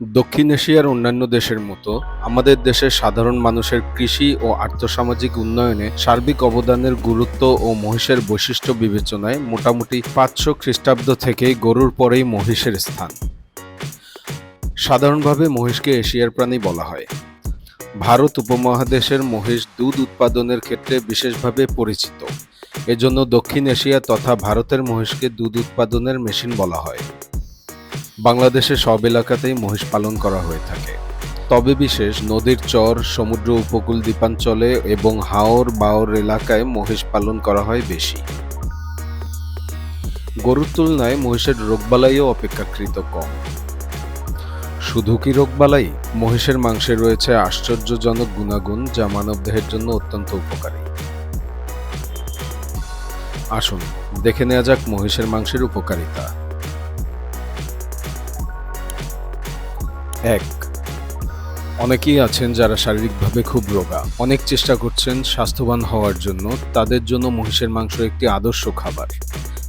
দক্ষিণ এশিয়ার অন্যান্য দেশের মতো, আমাদের দেশের সাধারণ মানুষের কৃষি ও আর্থসামাজিক উন্নয়নে সার্বিক অবদানের গুরুত্ব ও মহিষের বৈশিষ্ট্য বিবেচনায় মোটামুটি পাঁচশো খ্রিস্টাব্দ থেকেই গরুর পরেই মহিষের স্থান। সাধারণভাবে মহিষকে এশিয়ার প্রাণী বলা হয়। ভারত উপমহাদেশের মহিষ দুধ উৎপাদনের ক্ষেত্রে বিশেষভাবে পরিচিত। এজন্য দক্ষিণ এশিয়া তথা ভারতের মহিষকে দুধ উৎপাদনের মেশিন বলা হয়। বাংলাদেশের সব এলাকাতেই মহিষ পালন করা হয়ে থাকে। তবে বিশেষ নদীর চর, সমুদ্র উপকূল দ্বীপাঞ্চলে এবং হাওর বাওর এলাকায় মহিষ পালন করা হয় বেশি। গরুর তুলনায় মহিষের রোগবালাইও অপেক্ষাকৃত কম। শুধু কি রোগবালাই? মহিষের মাংসে রয়েছে আশ্চর্যজনক গুণাগুণ যা মানবদেহের জন্য অত্যন্ত উপকারী। আসুন, দেখে নেওয়া যাক মহিষের মাংসের উপকারিতা। এক। অনেকেই আছেন যারা শারীরিকভাবে খুব রোগা। অনেক চেষ্টা করছেন স্বাস্থ্যবান হওয়ার জন্য। তাদের জন্য মহিষের মাংস একটি আদর্শ খাবার।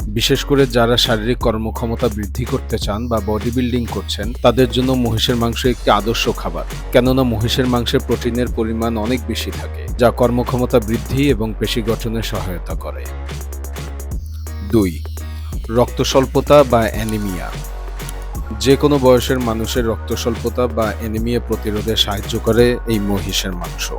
বিশেষ করে যারা শারীরিক কর্মক্ষমতা বৃদ্ধি করতে চান বা বডি বিল্ডিং করছেন, তাদের জন্য মহিষের মাংস একটি আদর্শ খাবার। কেননা মহিষের মাংসে প্রোটিনের পরিমাণ অনেক বেশি থাকে, যা কর্মক্ষমতা বৃদ্ধি এবং পেশি গঠনে সহায়তা করে। দুই। রক্ত স্বল্পতা বা অ্যানিমিয়া। যে কোনো বয়সের মানুষের রক্ত স্বল্পতা বা অ্যানিমিয়া প্রতিরোধে সাহায্য করে এই মহিষের মাংস।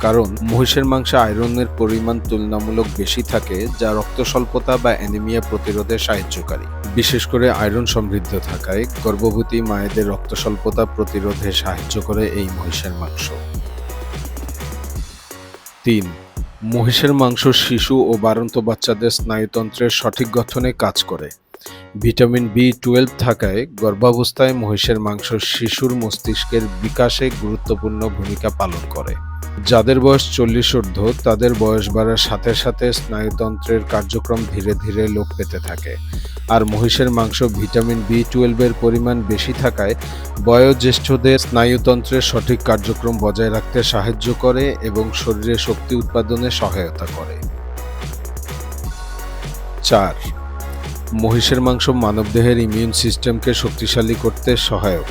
কারণ মহিষের মাংসে আয়রনের পরিমাণ তুলনামূলক বেশি থাকে, যা রক্ত স্বল্পতা বা অ্যানিমিয়া প্রতিরোধে সাহায্যকারী। বিশেষ করে আয়রন সমৃদ্ধ থাকায় গর্ভবতী মায়েদের রক্ত স্বল্পতা প্রতিরোধে সাহায্য করে এই মহিষের মাংস। তিন, মহিষের মাংস শিশু ও বারন্ত বাচ্চাদের স্নায়ুতন্ত্রের সঠিক গঠনে কাজ করে। ভিটামিন বি টুয়েলভ থাকায় গর্ভাবস্থায় মহিষের মাংস শিশুর মস্তিষ্কের বিকাশে গুরুত্বপূর্ণ ভূমিকা পালন করে। যাদের বয়স চল্লিশ ঊর্ধ্ব, তাদের বয়স বাড়ার সাথে সাথে স্নায়ুতন্ত্রের কার্যক্রম ধীরে ধীরে লোপ পেতে থাকে। আর মহিষের মাংস ভিটামিন বি টুয়েলভের পরিমাণ বেশি থাকায় বয়োজ্যেষ্ঠদের স্নায়ুতন্ত্রের সঠিক কার্যক্রম বজায় রাখতে সাহায্য করে এবং শরীরে শক্তি উৎপাদনে সহায়তা করে। চার মহিষের মাংস মানবদেহের ইমিউন সিস্টেমকে শক্তিশালী করতে সহায়ক,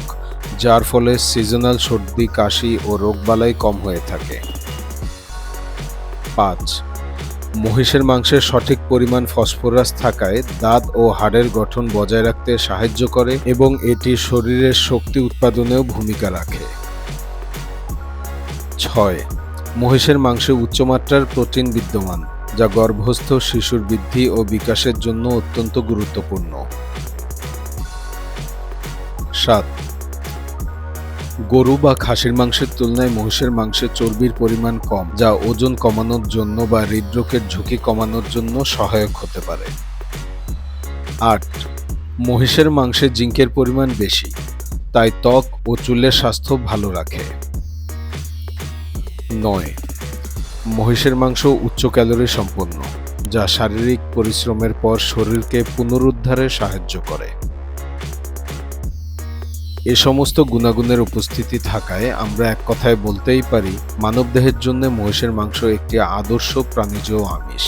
যার ফলে সিজনাল সর্দি, কাশি ও রোগবালাই কম হয়ে থাকে। পাঁচ, মহিষের মাংসের সঠিক পরিমাণ ফসফরাস থাকায় দাঁত ও হাড়ের গঠন বজায় রাখতে সাহায্য করে এবং এটি শরীরের শক্তি উৎপাদনেও ভূমিকা রাখে। ছয়, মহিষের মাংসে উচ্চমাত্রার প্রোটিন বিদ্যমান। যা গর্ভস্থ শিশুর বৃদ্ধি ও বিকাশের জন্য অত্যন্ত গুরুত্বপূর্ণ। সাত, গরু বা খাসির মাংসের তুলনায় মহিষের মাংসে চর্বির পরিমাণ কম, যা ওজন কমানোর জন্য বা হৃদরোগের ঝুঁকি কমানোর জন্য সহায়ক হতে পারে। আট, মহিষের মাংসে জিঙ্কের পরিমাণ বেশি, তাই ত্বক ও চুলের স্বাস্থ্য ভালো রাখে। নয় মহিষের মাংস উচ্চ ক্যালোরি সম্পন্ন, যা শারীরিক পরিশ্রমের পর শরীরকে পুনরুদ্ধারে সাহায্য করে। এ সমস্ত গুণাগুণের উপস্থিতি থাকায় আমরা এক কথায় বলতেই পারি, মানবদেহের জন্য মহিষের মাংস একটি আদর্শ প্রাণীজ আমিষ।